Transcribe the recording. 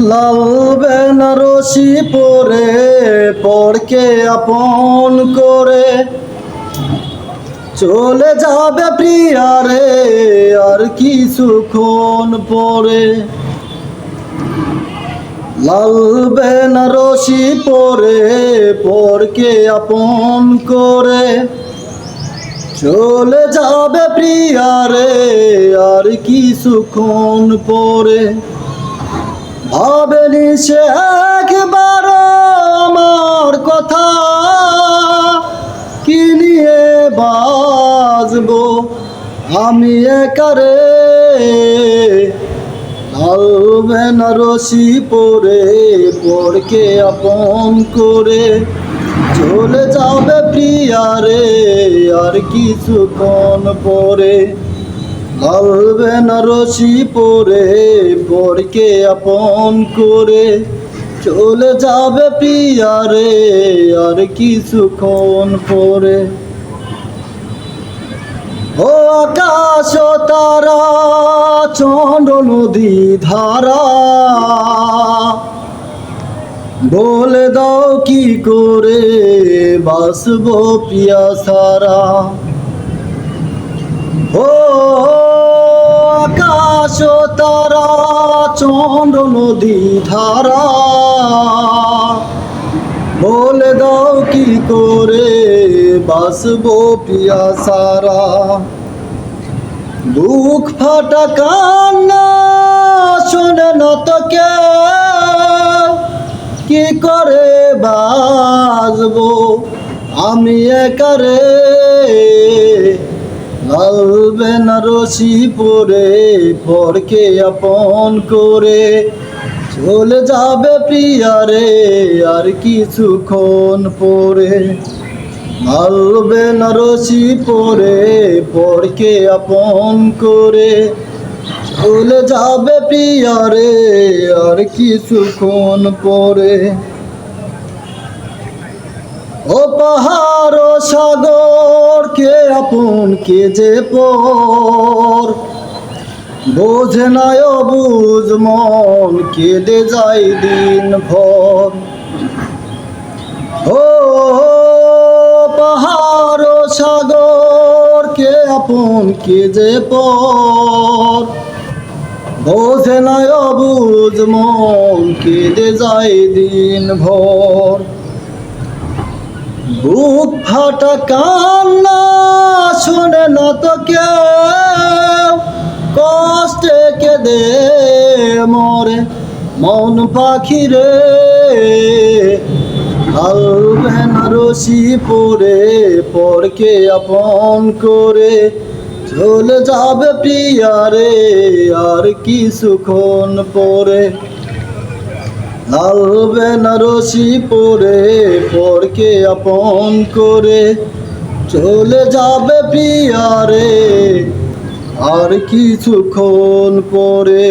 লাল বেনারসি পরে পড়কে আপন করে। চলে যাবে প্রিয়ারে, আর কিছুক্ষণ পরে। লাল বেনারসি পরে, পরকে আপন করে। চলে যাবে প্রিয়ারে, আর কিছুক্ষণ পরে। ভাবেনি সে একবার আমার কথা। কি নিয়ে বাজবো আমি একারে? লাল বেনারসি পরে পরকে আপন করে। চলে যাবে প্রিয়ারে আর কিছুক্ষণ পরে। লাল বেনারসি পরে পরকে আপন করে। চলে যাবে প্রিয়ারে আর কিছুক্ষণ পরে। ও আকাশ তারা চন্দ্র নদী ধারা বলে দাও কি করে বাসব পিয়া সারা। ও আকাশ তারা চন্দ্র নদী ধারা। বলে দাও কি করে বাসবো পিয়া সারা। দুঃখ ফাটা কান্না শোনে না তো কেউ কি করে বাজবো আমি একারে লাল বেনারসি পরে পরকে আপন করে। চলে যাবে প্রিয়ারে আর কিছুক্ষণ পরে। লাল বেনারসি পরে পরকে আপন করে। চলে যাবে প্রিয়ারে আর কিছুক্ষণ পরে। ও পাহাড় সাগর, কে আপন, কে যে পর? বোঝে নাই অবুঝ মন, কেঁদে যায় দিন ভর ও পাহাড় সাগর, কে আপন, কে যে পর? বোঝে নাই অবুঝ মন, কেঁদে যায় দিন ভর বুক ফাটা কান্না শুনে না তো কেউ। কষ্টে কেঁদে মরে মন পাখি রে বেনারসি পরে পরকে আপন করে। চলে যাবে প্রিয়ারে আর কিছুক্ষণ পরে। লাল বেনারসি পরে পরকে আপন করে। চলে যাবে পিয়ারে আর কিছুক্ষণ পরে